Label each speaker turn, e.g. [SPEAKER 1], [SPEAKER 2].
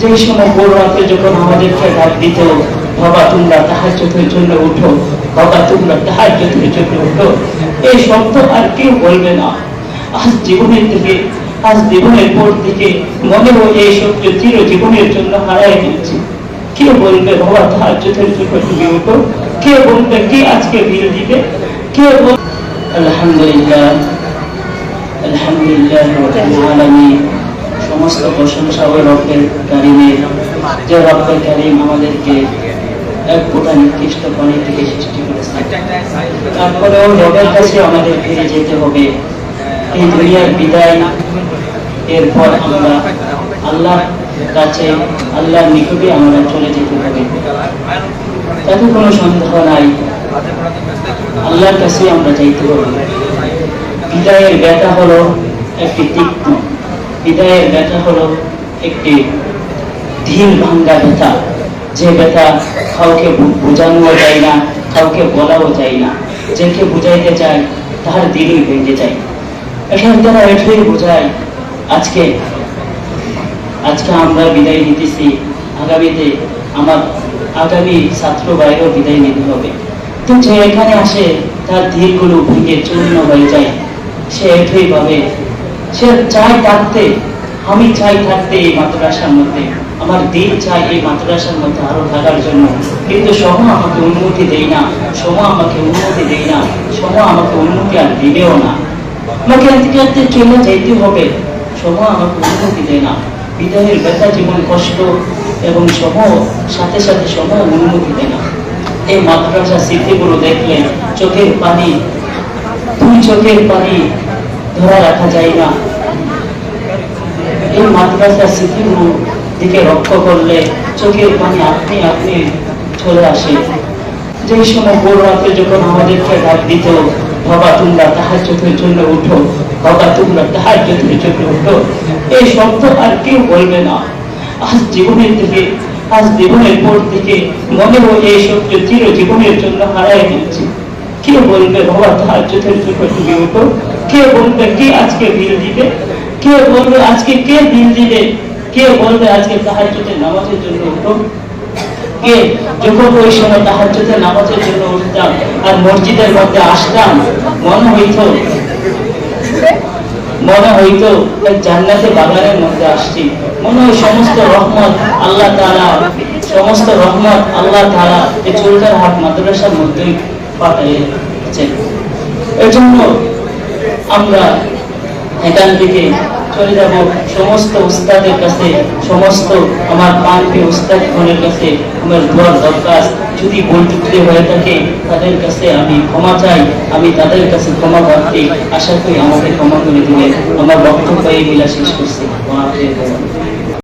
[SPEAKER 1] যে সময় ভোর রাতে যখন আমাদেরকে ডাক দিত বাবা তোমরা তাহাজ্জুদের জন্য উঠো, বাবা তোমরা তাহাজ্জুদের জন্য উঠো এই শব্দ আর কেউ বলবে না। আজ জীবনের থেকে, আজ জীবনের পর থেকে মনে হয় এই শব্দ চির জীবনের জন্য হারাই দিচ্ছি কে বলবে, বাবা তাহাজ্জুদের জন্য তুমি উঠো। কে বলবে, কে আজকে বিল দিবে? কে বল আলহামদুলিল্লাহ আলহামদুলিল্লাহ সমস্ত প্রশংসা ও রব্বের কারিমের যে রব্বের কারিম আমাদেরকে এক ফোটা নির্দিষ্ট পানি থেকে সৃষ্টি করেছে। তারপরেও রবের কাছে আমাদের ফিরে যেতে হবে। এই দুনিয়ার বিদায়। এরপর আমরা আল্লাহর কাছে, আল্লাহর নিকটে আমরা চলে যেতে হবে। তাতে কোনো সন্দেহ নাই। আল্লাহর কাছে আমরা যাইতে হবে। বিদায়ের ব্যথা হলো একটি তীক্ষ্ণ। বিদায়ের ব্যথা হলো একটি ধীর ভাঙ্গা ব্যথা। যে ব্যথা কাউকে বু- বোঝানো যায় না, কাউকে বলাও যায় না। যাকে বুঝাইতে চায় তার দিনই ভেঙে যায়। এখান দ্বারা এটাই বোঝায়, আজকে আজকে আমরা বিদায় নিতেছি। আগামীতে আমার আগামী ছাত্র বাইরেও বিদায় নিতে হবে। তো যে এখানে আসে, তার ধীরগুলো ভেঙে চূর্ণ হয়ে যায়। সে এটাই ভাবে সে চায় থাকতে, আমি চাই থাকতে এই মাদ্রাসার মধ্যে। আমার দিন চাই এই মাদ্রাসার মধ্যে আরও থাকার জন্য। কিন্তু সময় আমাকে অনুমতি দেয় না সময় আমাকে অনুমতি দেয় না সময় আমাকে অনুমতি আর দিবেও না। আমাকে আজকে চলে যেতে হবে? সময় আমাকে অনুমতি দেয় না। বিদায়ের ব্যথা, জীবন কষ্ট এবং সময় সাথে সাথে সময় অনুমতি দেয় না। এই মাদ্রাসা স্মৃতিগুলো দেখলে চোখের পানি, দুই চোখের পানি ধরা রাখা যায় না। এই মাদ্রাসা স্মৃতিগুলো দিকে লক্ষ্য করলে চোখের পানি আপনি আপনি চলে আসে। যে সময় ভোর রাতে যখন আমাদেরকে ডাক দিত, বাবা তোমরা তাহাজ্জুদের জন্য উঠো, বাবা তোমরা তাহাজ্জুদের জন্য উঠো, এই শব্দ আর কেউ বলবে না। আজ জীবনের থেকে আজ জীবনের পর থেকে মনে হয় এই শব্দ চির জীবনের জন্য হারাই দিচ্ছি কে বলবে, বাবা তাহাজ্জুদের জন্য তুমি উঠো কে বলবে কে আজকে বিল দিবে? কে বলবে আজকে কে বিল দিবে? কে বলবে আজকে নামাজের জন্য কে যখন ওই সময় নামাজের জন্য উঠতাম আর মসজিদের মধ্যে আসতাম, মনে মনে জান্নাতে বাগানের মধ্যে আসছি। মনে হয় সমস্ত রহমত আল্লাহ তারা সমস্ত রহমত আল্লাহ তারা এই চুলকার হাট মাদ্রাসার মধ্যেই পাঠিয়েছেন এই জন্য আমরা এখান থেকে চলে যাব সমস্ত উস্তাদের কাছে, সমস্ত আমার পানপি উস্তাদ গণের কাছে। আমার দোয়ার দরকার। যদি ভুল টুকরে হয়ে থাকে, তাদের কাছে আমি ক্ষমা চাই। আমি তাদের কাছে ক্ষমা প্রার্থী। আশা করি আমাকে ক্ষমা করে দিলে আমার বক্তব্য এই মিলা শেষ করছি।